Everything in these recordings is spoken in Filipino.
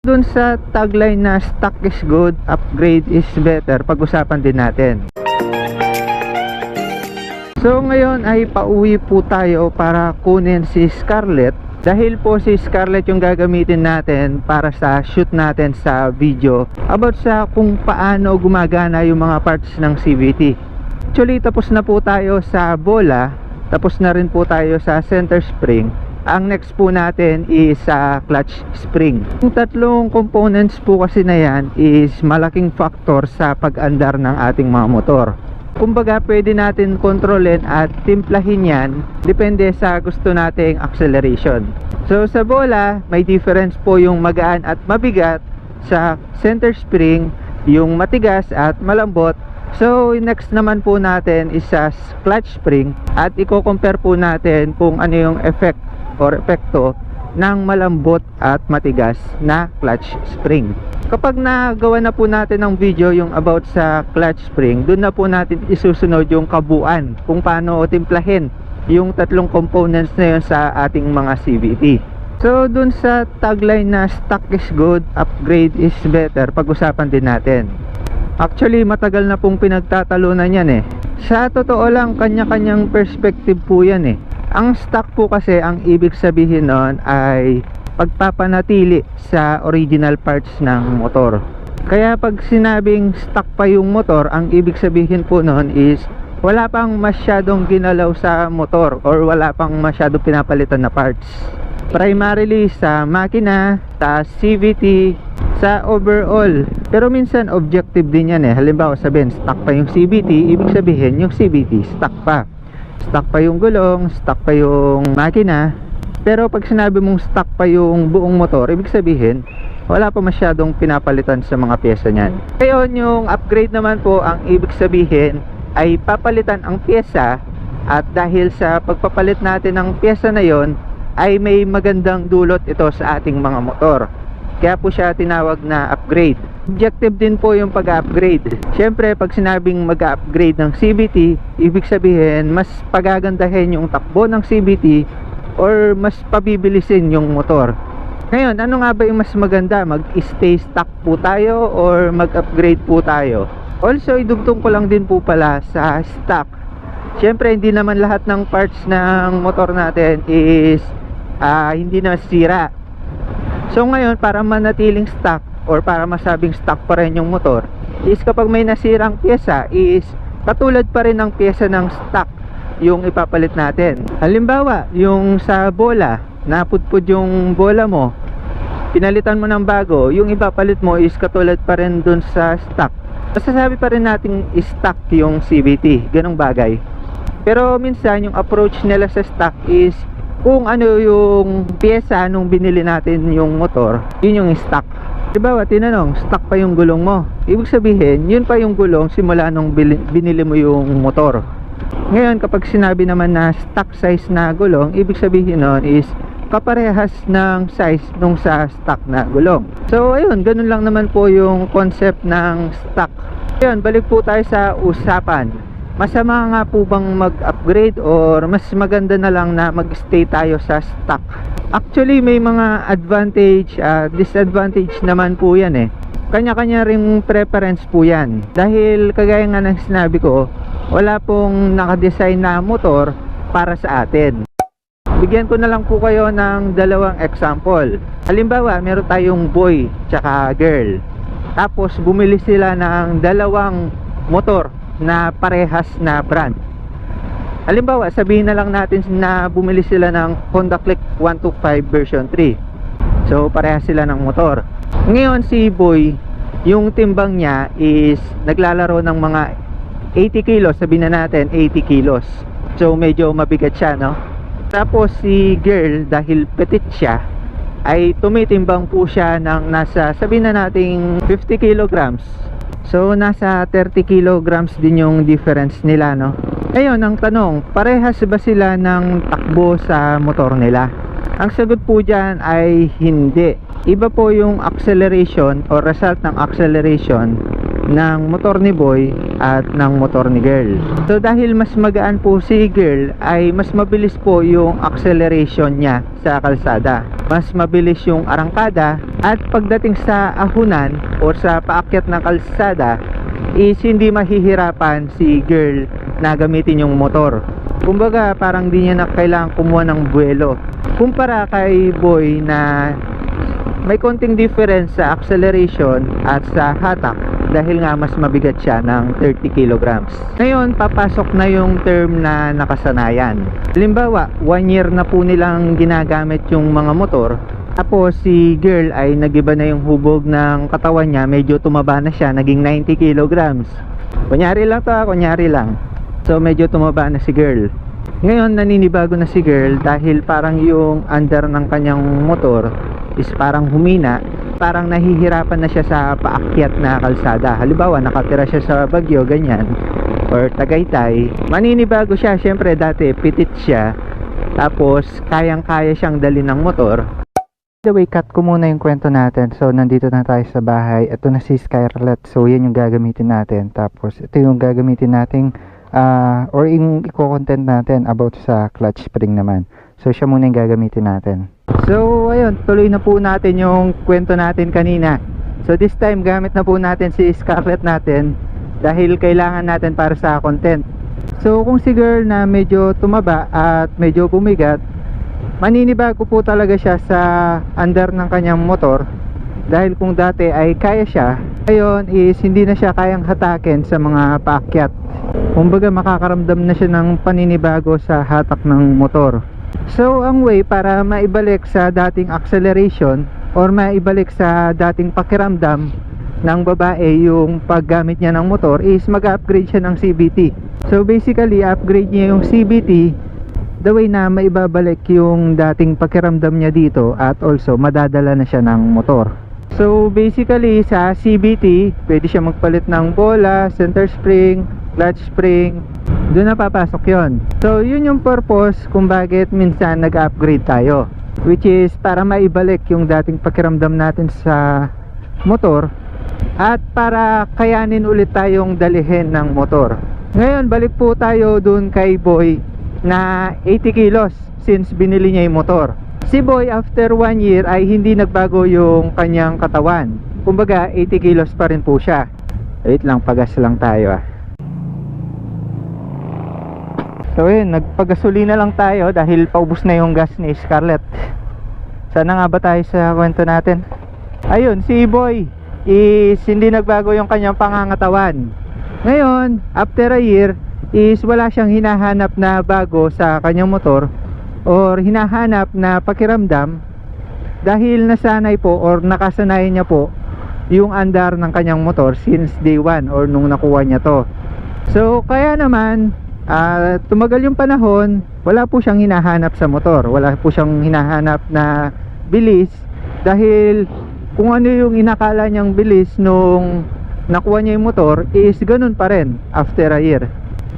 Doon sa tagline na stock is good, upgrade is better, pag-usapan din natin. So ngayon ay pauwi po tayo para kunin si Scarlett dahil po si Scarlett yung gagamitin natin para sa shoot natin sa video about sa kung paano gumagana yung mga parts ng CVT. Actually tapos na po tayo sa bola, tapos na rin po tayo sa center spring. Ang next po natin is sa clutch spring. Yung tatlong components po kasi na yan is malaking factor sa pag-andar ng ating mga motor. Kumbaga pwede natin kontrolin at timplahin yan depende sa gusto nating acceleration. So sa bola may difference po yung magaan at mabigat. Sa center spring yung matigas at malambot. So next naman po natin is sa clutch spring at i-compare po natin kung ano yung effect or epekto ng malambot at matigas na clutch spring. Kapag nagawa na po natin ng video yung about sa clutch spring doon na po natin isusunod yung kabuuan kung paano timplahin yung tatlong components na yun sa ating mga CVT so doon sa tagline na stock is good upgrade is better pag-usapan din natin. Actually matagal na pong pinagtatalunan yan eh. Sa totoo lang kanya-kanyang perspective po yan eh ang stock po kasi ang ibig sabihin nun ay pagpapanatili sa original parts ng motor. Kaya pag sinabing stock pa yung motor ang ibig sabihin po nun is wala pang masyadong ginalaw sa motor or wala pang masyadong pinapalitan na parts. Primarily sa makina sa CVT sa overall. Pero minsan objective din yan eh. Halimbawa sabihin stock pa yung CVT ibig sabihin yung CVT stock pa stock pa yung gulong stock pa yung makina pero pag sinabi mong stock pa yung buong motor, ibig sabihin, wala pa masyadong pinapalitan sa mga pyesa niyan. Ngayon, yung upgrade naman po, ang ibig sabihin ay papalitan ang pyesa at dahil sa pagpapalit natin ng pyesa na yon ay may magandang dulot ito sa ating mga motor. Kaya po siya tinawag na upgrade. Objective din po yung pag-upgrade. Siyempre, pag sinabing mag-upgrade ng CVT, ibig sabihin, mas pagagandahin yung takbo ng CVT or mas pabibilisin yung motor. Ngayon ano nga ba yung mas maganda? Mag-stay stock po tayo or mag-upgrade po tayo? Also idugtong ko lang din po pala sa stock. Syempre hindi naman lahat ng parts ng motor natin is ah, hindi na sira so ngayon para manatiling stock or para masabing stock pa rin yung motor is kapag may nasirang pyesa is katulad pa rin ng pyesa ng stock yung ipapalit natin. Halimbawa, yung sa bola, napudpud yung bola mo, pinalitan mo ng bago, yung ipapalit mo is katulad pa rin dun sa stock. Masasabi pa rin nating stock yung CVT, ganong bagay. Pero minsan yung approach nila sa stock is kung ano yung pyesa nung binili natin yung motor, yun yung stock. Diba, tinanong, stock pa yung gulong mo. Ibig sabihin, yun pa yung gulong simula nung binili mo yung motor. Ngayon, kapag sinabi naman na stock size na gulong, ibig sabihin nun is kaparehas ng size nung sa stock na gulong. So, ayun, ganun lang naman po yung concept ng stock. Ayun, balik po tayo sa usapan. Masama nga po bang mag-upgrade or mas maganda na lang na mag-stay tayo sa stock? Actually, may mga advantage, uh, disadvantage naman po yan eh. Kanya-kanya ring preference po yan. Dahil kagaya nga ng sinabi ko, wala pong nakadesign na motor para sa atin. Bigyan ko na lang po kayo ng dalawang example. Halimbawa, meron tayong boy tsaka girl. Tapos bumili sila ng dalawang motor na parehas na brand. Halimbawa, sabihin na lang natin na bumili sila ng Honda Click 125 version 3. So, parehas sila ng motor. Ngayon si boy, yung timbang niya is naglalaro ng mga 80 kilos, sabihin na natin 80 kilos. So medyo mabigat siya, no? Tapos si girl, dahil petit siya, ay tumitimbang po siya ng nasa, sabihin na natin 50 kilograms. So nasa 30 kilograms din yung difference nila, no? Ngayon, ang tanong, parehas ba sila ng takbo sa motor nila? Ang sagot po dyan ay hindi. Iba po yung acceleration or result ng acceleration ng motor ni boy at ng motor ni girl. So dahil mas magaan po si girl ay mas mabilis po yung acceleration niya sa kalsada. Mas mabilis yung arangkada at pagdating sa ahunan o sa paakyat ng kalsada is hindi mahihirapan si girl na gamitin yung motor. Kumbaga parang di niya na kailangan kumuha ng buwelo. Kumpara kay boy na may konting difference sa acceleration at sa hatak dahil nga mas mabigat siya ng 30 kilograms. Ngayon, papasok na yung term na nakasanayan. Halimbawa, one year na po nilang ginagamit yung mga motor tapos si girl ay nagiba na yung hubog ng katawan niya, medyo tumaba na siya, naging 90 kilograms. Kunyari lang to, kunyari lang. So medyo tumaba na si girl. Ngayon naninibago na si girl dahil parang yung under ng kanyang motor is parang humina parang nahihirapan na siya sa paakyat na kalsada. Halimbawa nakatira siya sa Bagyo ganyan or Tagaytay. Maninibago siya syempre dati pitit siya. Tapos kayang kaya siyang dali ng motor. The way cut ko muna yung kwento natin. So nandito na tayo sa bahay. Ito na si Skylet so yan yung gagamitin natin. Tapos ito yung gagamitin nating ah, or yung i-content natin about sa clutch spring naman. So siya muna yung gagamitin natin So ayun, tuloy na po natin yung kwento natin kanina. So this time gamit na po natin si Scarlett natin dahil kailangan natin para sa content. So kung si girl na medyo tumaba at medyo bumigat, maninibago po talaga siya sa under ng kanyang motor dahil kung dati ay kaya siya, ngayon is hindi na siya kayang hatakin sa mga paakyat. Kumbaga makakaramdam na siya ng paninibago sa hatak ng motor. So ang way para maibalik sa dating acceleration or maibalik sa dating pakiramdam ng babae yung paggamit niya ng motor is mag-upgrade siya ng CVT. So basically upgrade niya yung CVT the way na maibabalik yung dating pakiramdam niya dito at also madadala na siya ng motor. So basically sa CVT pwede siya magpalit ng bola, center spring, clutch spring. Doon na papasok yon so yun yung purpose kung bakit minsan nag-upgrade tayo. Which is para maibalik yung dating pakiramdam natin sa motor at para kayanin ulit tayong dalihin ng motor. Ngayon balik po tayo dun kay boy na 80 kilos since binili niya yung motor si boy after 1 year ay hindi nagbago yung kanyang katawan kumbaga 80 kilos pa rin po siya wait lang pagas lang tayo ah So yun, nagpagasolina lang tayo dahil paubos na yung gas ni Scarlett. Sana nga ba tayo sa kwento natin? Ayun, si Boy is hindi nagbago yung kanyang pangangatawan. Ngayon, after a year, is wala siyang hinahanap na bago sa kanyang motor or hinahanap na pakiramdam dahil nasanay po or nakasanayan niya po yung andar ng kanyang motor since day 1 or nung nakuha niya to. So, kaya naman, Ah, tumagal yung panahon, wala po siyang hinahanap sa motor. Wala po siyang hinahanap na bilis dahil kung ano yung inakala niyang bilis nung nakuha niya yung motor is ganun pa rin after a year.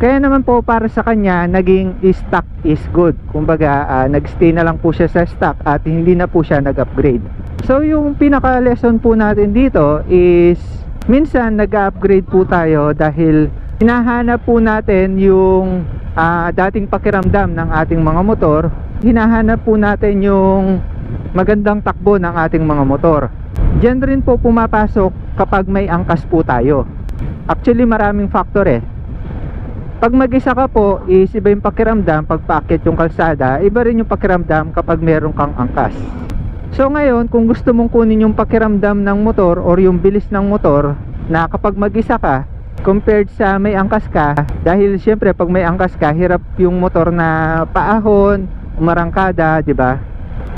Kaya naman po para sa kanya naging stock is good. Kumbaga uh, nagstay na lang po siya sa stock at hindi na po siya nag-upgrade. So yung pinaka lesson po natin dito is minsan nag-upgrade po tayo dahil hinahanap po natin yung uh, dating pakiramdam ng ating mga motor hinahanap po natin yung magandang takbo ng ating mga motor Diyan rin po pumapasok kapag may angkas po tayo actually maraming factor eh pag mag-isa ka po is iba yung pakiramdam pag paakit yung kalsada iba rin yung pakiramdam kapag meron kang angkas. So ngayon kung gusto mong kunin yung pakiramdam ng motor or yung bilis ng motor na kapag mag-isa ka compared sa may angkas ka dahil syempre pag may angkas ka hirap yung motor na paahon umarangkada di ba?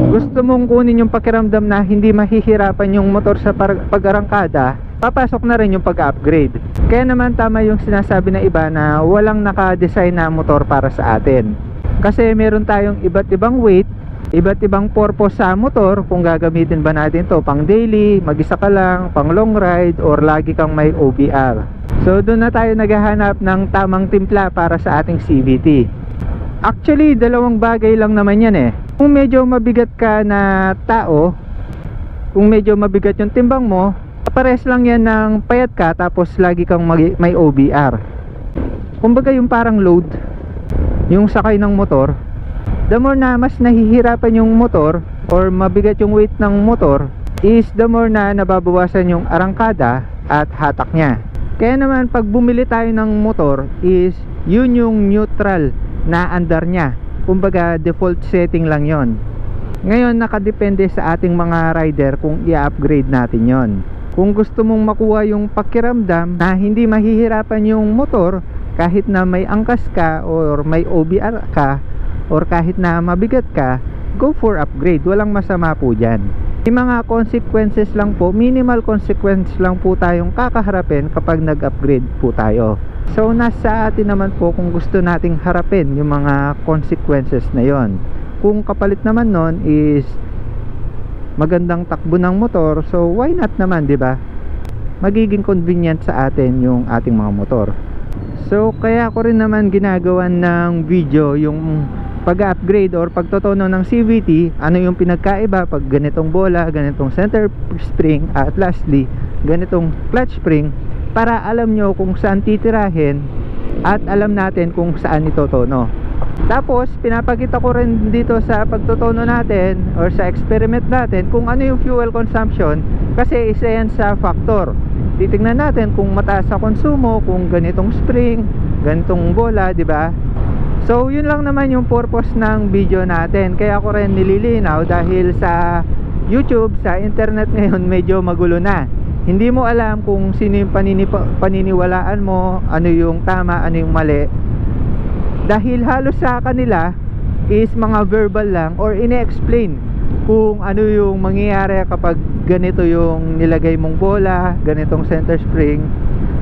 Gusto mong kunin yung pakiramdam na hindi mahihirapan yung motor sa pag-arangkada papasok na rin yung pag-upgrade. Kaya naman tama yung sinasabi ng iba na walang naka-design na motor para sa atin. Kasi meron tayong iba't ibang weight iba't ibang purpose sa motor. Kung gagamitin ba natin to pang daily, mag-isa ka lang, pang long ride or lagi kang may OBR so doon na tayo naghahanap ng tamang timpla para sa ating CVT actually dalawang bagay lang naman yan eh. Kung medyo mabigat ka na tao kung medyo mabigat yung timbang mo pares lang yan ng payat ka tapos lagi kang may OBR kumbaga yung parang load yung sakay ng motor the more na mas nahihirapan yung motor or mabigat yung weight ng motor is the more na nababawasan yung arangkada at hatak niya. Kaya naman pag bumili tayo ng motor is yun yung neutral na andar niya. Kumbaga default setting lang yon ngayon nakadepende sa ating mga rider kung i-upgrade natin yon kung gusto mong makuha yung pakiramdam na hindi mahihirapan yung motor kahit na may angkas ka or may OBR ka or kahit na mabigat ka go for upgrade. Walang masama po dyan. May mga consequences lang po minimal consequence lang po tayong kakaharapin kapag nag-upgrade po tayo. So nasa atin naman po kung gusto nating harapin yung mga consequences na yon. Kung kapalit naman nun is magandang takbo ng motor so why not naman 'di ba? Magiging convenient sa atin yung ating mga motor. So kaya ko rin naman ginagawa ng video yung pag-upgrade or pagtotono ng CVT ano yung pinagkaiba pag ganitong bola ganitong center spring at lastly ganitong clutch spring para alam nyo kung saan titirahin at alam natin kung saan itotono tapos, pinapakita ko rin dito sa pagtutono natin or sa experiment natin kung ano yung fuel consumption kasi isa yan sa factor. Titingnan natin kung mataas sa konsumo, kung ganitong spring, ganitong bola, di ba? So, yun lang naman yung purpose ng video natin. Kaya ko rin nililinaw dahil sa YouTube, sa internet ngayon medyo magulo na. Hindi mo alam kung sino yung panini paniniwalaan mo, ano yung tama, ano yung mali dahil halos sa kanila is mga verbal lang or ine-explain kung ano yung mangyayari kapag ganito yung nilagay mong bola, ganitong center spring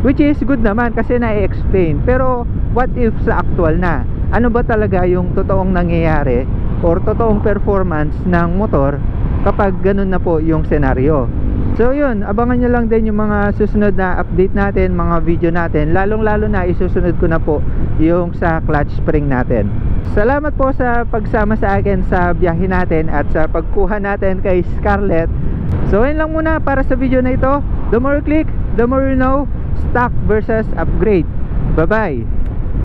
which is good naman kasi na-explain. Pero what if sa actual na? Ano ba talaga yung totoong nangyayari or totoong performance ng motor kapag ganun na po yung senaryo? So yun, abangan nyo lang din yung mga susunod na update natin, mga video natin. Lalong lalo na isusunod ko na po yung sa clutch spring natin. Salamat po sa pagsama sa akin sa biyahe natin at sa pagkuha natin kay Scarlett. So yun lang muna para sa video na ito. The more you click, the more you know. Stock versus upgrade. Bye bye